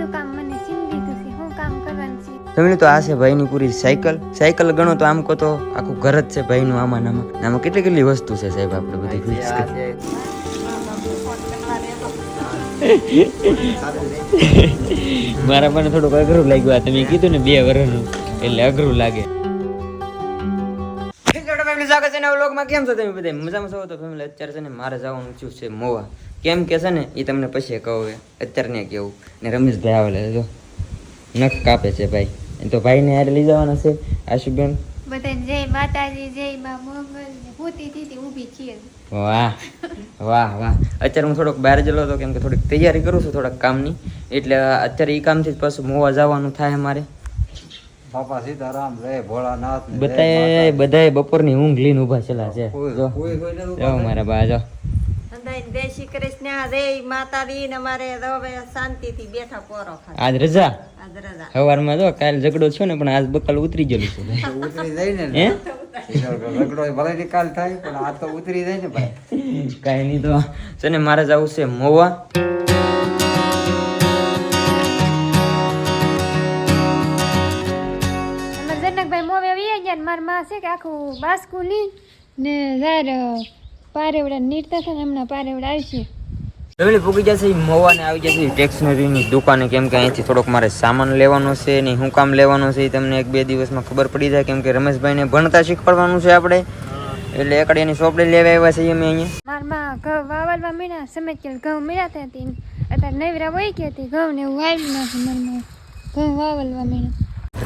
બીજું કામ મને સીન છે હું કામ કરવાનું છે. ફેમિલી તો આ છે ભાઈની પૂરી. સાયકલ સાયકલ ગણો તો આમ કહો તો. આખું ઘર જ છે ભાઈનું આમાં ને આમાં. કેટલી કેટલી વસ્તુ છે સાહેબ આપણે બધી ફિક્સ કરી. મારા પણ થોડુંક અઘરું લાગ્યું આ તમે કીધું ને બે વર્ષનું એટલે અઘરું લાગે. સ્વાગત છે નવા લોગમાં કેમ છો તમે બધા? મજામાં છો? તો ફેમિલી અત્યારે છે ને મારે જવાનું થયું છે મોવા. કેમ કે છે ને એ તમને પછી કહું હવે અત્યારે ને કેવું. ને રમેશભાઈ આવેલા જો. નખ કાપે છે ભાઈ. એ તો ભાઈને હારે લઈ જવાના છે આશુબેન. બધાને જય માતાજી જય મા મંગલ. ને હોતી દીધી ઊભી છીએ. વાહ વાહ વાહ. અત્યારે હું થોડોક બહાર જલો હતો કેમ કે થોડીક તૈયારી કરું છું થોડાક કામની. એટલે અત્યારે એ કામથી જ પાછું મોવા જવાનું થાય મારે બાપા સીતારામ રે ભોળાનાથ બધાય બધાય બપોરની ઊંઘ લઈને ઊભા છેલા છે. જો. મારા બા જો. અંધાઈને જય શ્રી કૃષ્ણ જય માતાજી ને મારે હવે શાંતિથી બેઠા પોરો ખાય આજ રજા આજ રજા સવારમાં જો કાલ ઝઘડો થયો ને પણ આજ બકાલ ઉતરી ગયેલું છે. ઉતરી જાય ને. હે? રગડો ભલે નિકાલ થાય પણ આ તો ઉતરી જાય ને ભાઈ. કાંઈ નહીં તો. છે ને મારે જવું છે મોવા. અમારા જનકભાઈ મોવે આવી ગયા ને મારા માં છે કે આખું બાસ્કું લી ને યાર પારેવડા નીરતા છે ને હમણાં પારેવડા આવશે. ફેમિલી પૂકી જશે ઈ મોવા ને આવી જશે ટેક્સનરીની દુકાને કેમ કે અહીંથી થોડોક મારે સામાન લેવાનો છે ને શું કામ લેવાનો છે એ તમને એક બે દિવસમાં ખબર પડી જાય કેમ કે રમેશભાઈને ભણતા શીખવાડવાનું છે આપણે. એટલે એકડી એની ચોપડી લેવા આવ્યા છીએ અમે અહીંયા. મારમાં ઘઉં વાવડવા મીણા સમજ કે ઘઉં મીરાતા હતી અત્યારે નવરા હોય કે હતી ઘઉં ને એવું વાવી નાખી મારમાં ઘઉં વાવલવા મીણા.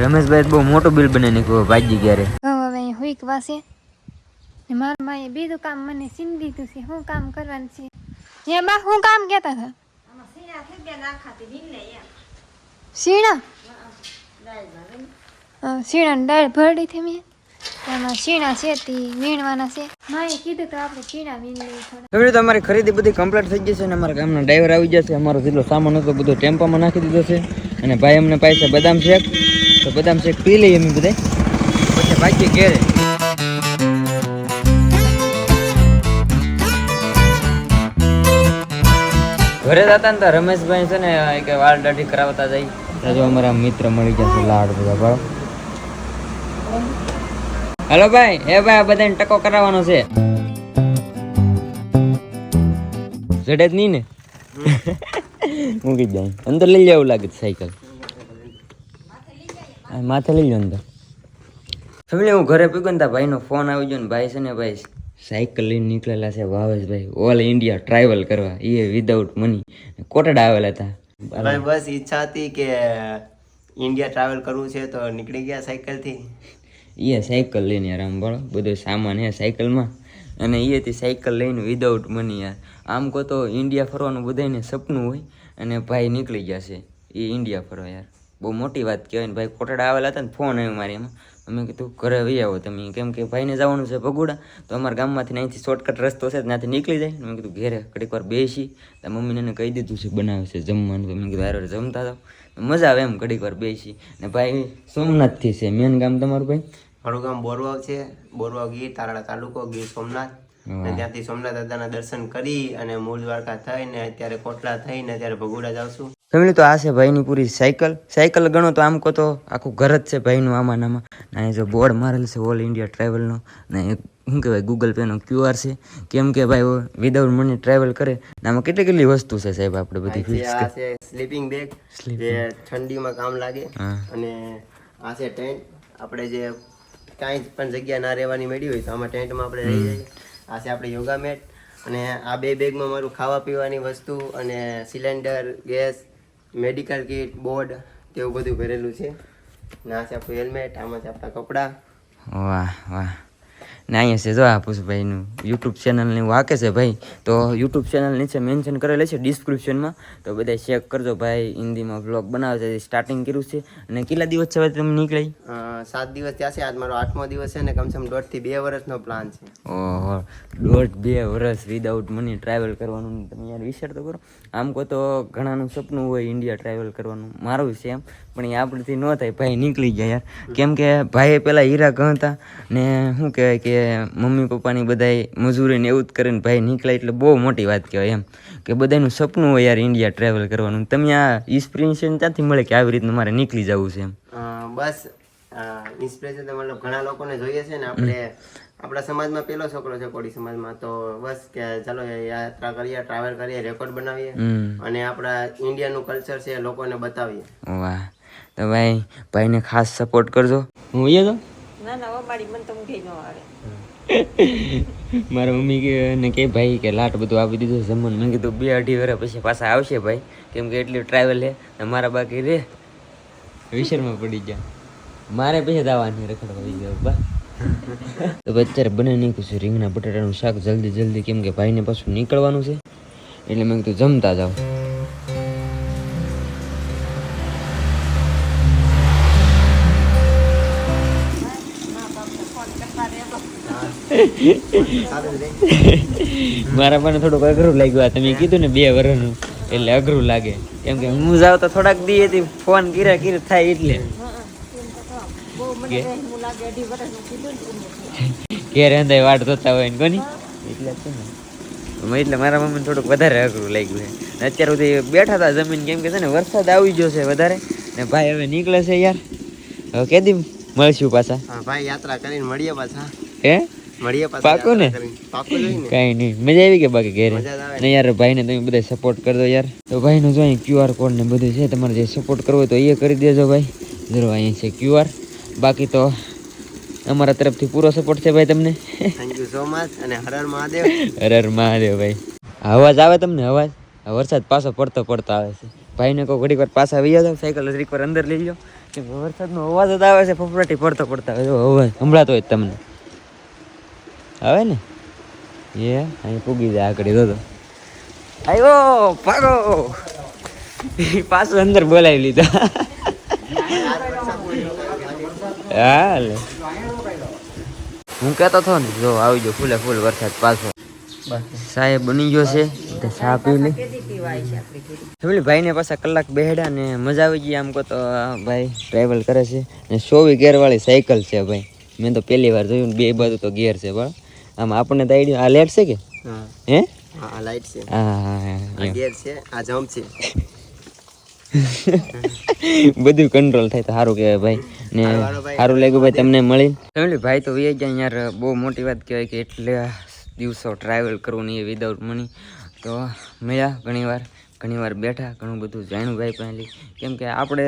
રમેશભાઈ બહુ મોટું બિલ બને નાખ્યું ભાજી ક્યારે? ઘઉં હવે હુઈક વાસે ને મારા માએ બીજું કામ મને સીન દીધું છે હું કામ કરવાનું છે. હે બા હું કામ કહેતા હતા? શીણા હા, શીણાની દાળ ભરડી થઈ મેં. એમાં શીણા છે તે વીણવાના છે. માએ કીધું તો આપણે શીણા વીણ લઈએ થોડા. તો અમારી ખરીદી બધી કમ્પ્લીટ થઈ જશે અને અમારા ગામના ડ્રાઈવર આવી જશે અમારો જેટલો સામાન હતો બધો ટેમ્પામાં નાખી દીધો છે. અને ભાઈ અમને પાસે બદામ શેક તો બદામ શેક પી લઈએ અમે બધા પછી બાકી ઘેરે ઘરે જતા ને તો રમેશભાઈ છે ને કે વાળ દાઢી કરાવતા જાય. જો અમારા મિત્ર મળી જશે લાડ બધા, બરાબર? હલો ભાઈ, એ ભાઈ, આ બધાને ટકો કરાવવાનો છે. જડે જ નહીં ને? મૂકી જાય અંદર લઈ જાવ લાગે છે સાયકલ. માથે લઈ લો અંદર. ફેમિલી હું ઘરે પીગો ને ભાઈનો ફોન આવી ગયો ને, ભાઈ છે ને, ભાઈ સાયકલ લઈને નીકળેલા છે ભાવેશભાઈ ઓલ ઇન્ડિયા ટ્રાવેલ કરવા. એ વિધાઉટ મની કોટડા આવેલા હતા. બસ ઈચ્છા હતી કે ઇન્ડિયા ટ્રાવેલ કરવું છે તો નીકળી ગયા સાયકલથી એ સાયકલ લઈને આરામ આમ બોલો. બધો સામાન હે સાયકલમાં. અને એથી સાયકલ લઈને વિધાઉટ મની યાર. આમ કહો તો ઇન્ડિયા ફરવાનું બધાને સપનું હોય. અને ભાઈ નીકળી ગયા છે. એ ઇન્ડિયા ફરવા યાર. બહુ મોટી વાત કહેવાય ને ભાઈ. કોટડા આવેલા હતા ને ફોન આવ્યો મારી એમાં. અમે કીધું ઘરે વહી આવો તમે. કેમ કે ભાઈને જવાનું છે ભગુડા તો અમારા ગામમાંથી અહીંથી શોર્ટકટ રસ્તો છે ત્યાંથી નીકળી જાય. મેં કીધું ઘેરે ઘડીક વાર બેસી. તો મમ્મીને કહી દીધું છે બનાવે છે જમવાનું. તો મેં કીધું હારે જમતા હતા મજા આવે એમ ઘડીક વાર બેસી. ને ભાઈ સોમનાથથી છે મેન ગામ તમારું ભાઈ? મારું ગામ બોરવાવ છે. બોરવાવ ગીર તારાળા તાલુકો ગીર સોમનાથ. અને ત્યાંથી સોમનાથ દાદાના દર્શન કરી અને મૂળ દ્વારકા થઈને અત્યારે કોટલા થઈને અત્યારે ભગુડા જાવશું ફેમિલી તો આ છે ભાઈની પૂરી સાયકલ સાયકલ ગણો તો આમ કહો તો આખું ઘર જ છે ભાઈનું આમાં ને આમાં. જો બોર્ડ મારેલ છે ઓલ ઇન્ડિયા ટ્રાવેલનો ને. શું કહેવાય ગૂગલ પેનો ક્યુઆર છે. કેમ કે ભાઈ વિધાઉટ મની ટ્રાવેલ કરે. ને આમાં કેટલી કેટલી વસ્તુ છે સાહેબ આપણે બધી આ ફિક્સ છે સ્લીપિંગ બેગ જે ઠંડીમાં કામ લાગે. અને આ છે ટેન્ટ આપણે જે કાંઈ પણ જગ્યા ના રહેવાની મળી હોય તો આમાં ટેન્ટમાં આપણે રહી જઈએ. આ છે આપણે યોગા મેટ અને આ બે બેગમાં મારું ખાવા પીવાની વસ્તુ અને cylinder gas medical kit board તેવું બધું ભરેલું છે. ના છે આપણું હેલ્મેટ આમાં છે આપણા કપડાં. વાહ વાહ. ને અહીંયા છે જો આ પુષ્પભાઈનું યુટ્યુબ ચેનલની એવું હાકે છે ભાઈ તો યુટ્યુબ ચેનલ નીચે મેન્શન કરેલી છે ડિસ્ક્રિપ્શનમાં તો બધા ચેક કરજો ભાઈ હિન્દીમાં બ્લોગ બનાવે છે સ્ટાર્ટિંગ કર્યું છે. અને કેટલા દિવસ છે તમે નીકળી સાત દિવસ ત્યાં છે આજ મારો આઠમો દિવસ છે ને કમસે કમ દોઢથી બે વર્ષનો પ્લાન છે. ઓહો દોઢ બે વર્ષ વિદાઉટ મની ટ્રાવેલ કરવાનું તમે યાર વિચાર તો કરો. આમ કહો તો ઘણાનું સપનું હોય ઇન્ડિયા ટ્રાવેલ કરવાનું. મારું છે એમ પણ એ આપણેથી ન થાય ભાઈ નીકળી ગયા યાર. કેમ કે ભાઈએ પહેલાં હીરા ગણતા ને શું કહેવાય કે કે મમ્મી પપ્પાની બધાય મજૂરીને એવું જ કરીને ભાઈ નીકળે એટલે બહુ મોટી વાત કહેવાય એમ. કે બધાનું સપનું હોય યાર ઇન્ડિયા ટ્રાવેલ કરવાનું. તમે આ ઇન્સ્પિરેશન ક્યાંથી મળે કે આવી રીતનું મારે નીકળી જવું છે એમ? બસ ઇન્સ્પિરેશન તો મતલબ ઘણા લોકોને જોઈએ છે ને આપણે આપણા સમાજમાં પેલો છોકરો છે કોડી સમાજમાં. તો બસ કે ચાલો યાત્રા કરીએ ટ્રાવેલ કરીએ રેકોર્ડ બનાવીએ અને આપણા ઇન્ડિયાનું કલ્ચર છે એ લોકોને બતાવીએ. વાહ. તો ભાઈ ભાઈને ખાસ સપોર્ટ કરજો. હું એ તો મારા મમ્મી કે ને કે ભાઈ કે લાટ બધું આપી દીધું જમણ મેં કીધું બે અઢી વર્ષ પછી પાછા આવશે ભાઈ. કેમ કે એટલી ટ્રાવેલ હે ને મારા બાકી રે. વિશરમાં પડી ગયા. મારે પછી દાવાની રખડવા ગયા બા. તો અત્યારે બને નાખ્યું છે રીંગણા, બટાટાનું શાક જલ્દી જલ્દી. કેમ કે ભાઈને પાછું નીકળવાનું છે. એટલે મેં કીધું જમતા જાઓ. મારા મને થોડુંક અઘરું લાગ્યું તમે કીધું ને બે વર્ષનું એટલે અઘરું લાગે. કેમ કે હું જાઉં તો થોડાક દી ફોન કીરા કીર થાય એટલે. ઘેરે અંદર વાટ જોતા હોય ને કોની? એટલે એટલે મારા મમ્મીને થોડુંક વધારે અઘરું લાગ્યું છે. અત્યારે સુધી બેઠા હતા જમીન કેમ કે છે ને વરસાદ આવી ગયો છે વધારે. ને ભાઈ હવે નીકળે છે યાર. હવે કેદી મળશું પાછા? ભાઈ યાત્રા કરીને મળીએ પાછા. હે? મળીએ પાકું ને? કઈ નહીં મજા આવી કે બાકી ઘેરે? ને યાર ભાઈને તમે બધા સપોર્ટ કરજો યાર. તો ભાઈનું જો અહીં ક્યુઆર કોડ ને બધું છે તમારે જે સપોર્ટ કરવો હોય તો એ કરી દેજો ભાઈ. જરૂર અહીં છે ક્યુઆર બાકી તો અમારા તરફથી પૂરો સપોર્ટ છે ભાઈ તમને. થેન્ક યુ સો મચ અને હર હર મહાદેવ. હર હર મહાદેવ ભાઈ. અવાજ આવે તમને અવાજ? વરસાદ પાછો પડતો પડતો આવે છે. ભાઈને કહો ઘડીક વાર પાછા આવી જાવ સાયકલ ઘડીક વાર અંદર લઈ લો વરસાદનો અવાજ જ આવે છે ફફડાટી પડતો પડતો અવાજ સંભળાતો હોય તમને. આવે ને? એ, અહીં પૂગી જાય આકડી તો આવ્યો ભાગો પાછું અંદર બોલાવી લીધા. હા હું કહેતો હતો ને, જો, આવી ગયો ફૂલે ફૂલ વરસાદ પાછો. સાહેબ બની ગયો છે, તો ચા પી લે. ફેમિલી ભાઈને પાછા કલાક બેહડા ને મજા આવી ગઈ, આમ કહો તો ભાઈ ટ્રાવેલ કરે છે. ને ચોવીસ ગેરવાળી સાયકલ છે, ભાઈ. મેં તો પહેલી વાર જોયું બે બાજુ તો ગેર છે બરાબર આમ આપણને તો આઈડિયા આ લેટ છે કે? હે. આ લાઈટ છે. હા હા હા આ ગેર છે આ જમ્પ છે. બધું કંટ્રોલ થાય તો સારું કહેવાય ભાઈ. ને સારું લાગ્યું ભાઈ તમને મળી. ફેમિલી ભાઈ તો વે ગયા યાર બહુ મોટી વાત કહેવાય કે એટલે દિવસો ટ્રાવેલ કરવું નહીં વિદાઉટ મની તો મળ્યા ઘણીવાર. ઘણીવાર બેઠા, ઘણું બધું જાણ્યું ભાઈ પહેલી. કેમ કે આપણે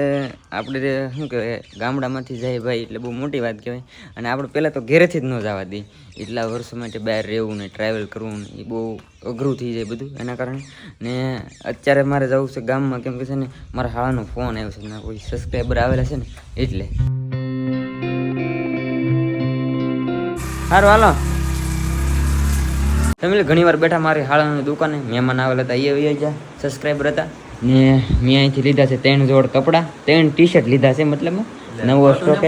આપણે શું કહેવાય, ગામડામાંથી જાય ભાઈ એટલે બહુ મોટી વાત કહેવાય. અને આપણે પહેલાં તો ઘેરેથી જ ન જવા દઈએ. એટલા વર્ષો માટે બહાર રહેવું ને ટ્રાવેલ કરવું ને એ બહુ અઘરું થઈ જાય બધું. એના કારણે ને અત્યારે મારે જવું છે ગામમાં. કેમ કે છે ને, મારા શાળાનો ફોન આવ્યો છે. ને કોઈ સબસ્ક્રાઈબર આવેલા છે ને, એટલે. સારું હાલો. ફેમિલી ઘણી વાર બેઠા મારી હાળાની દુકાને મહેમાન આવેલા હતા એ વહી ગયા સબસ્ક્રાઈબર હતા. ને મેં અહીંથી લીધા છે ત્રણ જોડ કપડાં ત્રણ ટી શર્ટ લીધા છે મતલબ નવો સ્ટોક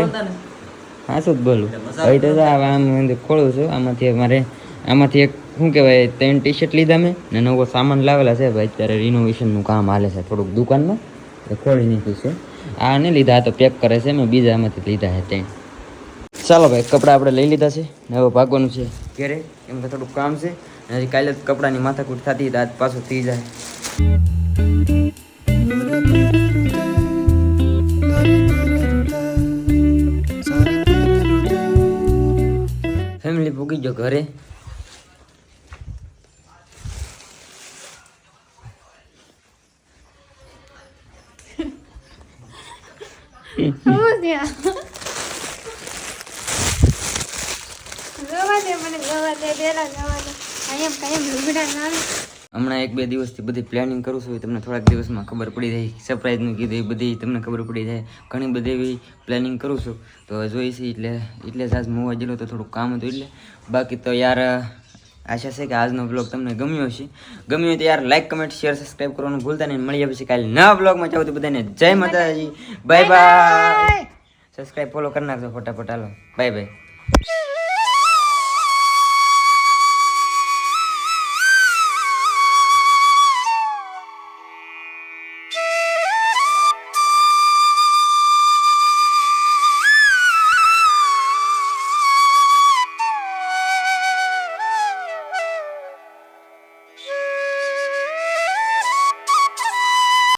હા શું બોલું. હવે તો આમ ખોલું છું આમાંથી મારે આમાંથી એક શું કહેવાય ત્રણ ટી શર્ટ લીધા મેં ને નવો સામાન લાવેલા છે ભાઈ અત્યારે રિનોવેશનનું કામ હાલે છે થોડુંક દુકાનમાં એ ખોલી નાખ્યું છે. આ નહીં લીધા તો પેક કરે છે મેં બીજા આમાંથી લીધા છે ત્રણ. ચાલો ભાઈ કપડાં આપણે લઈ લીધા છે નવો હવે ભાગવાનું છે. ઘરે, એમ કે થોડુંક કામ છે. હજી કાલે જ કપડાની માથાકૂટ થતી તો આજ પાછું થઈ જાય. ફેમિલી પૂગી ગયો ઘરે હું ત્યાં ગવા દે કાયમ લુગડા ના હમણાં એક બે દિવસથી બધી પ્લાનિંગ કરું છું તમને થોડાક દિવસમાં ખબર પડી જાય. સરપ્રાઈઝનું કીધું એ બધી તમને ખબર પડી જાય. ઘણી બધી એવી પ્લાનિંગ કરું છું. તો જોઈ છે એટલે એટલે આજ મોવા જેલો તો થોડુંક કામ હતું એટલે બાકી તો યાર આશા છે કે આજનો બ્લોગ તમને ગમ્યો હશે. ગમ્યો તો યાર લાઈક કમેન્ટ શેર સબસ્ક્રાઈબ કરવાનું ભૂલતા નહીં. મળીએ પછી કાલે નવા બ્લોગમાં ચાહું તો બધાને જય માતાજી. બાય બાય સબસ્ક્રાઈબ ફોલો કરી નાખજો ફટાફટ. હાલો. Bye bye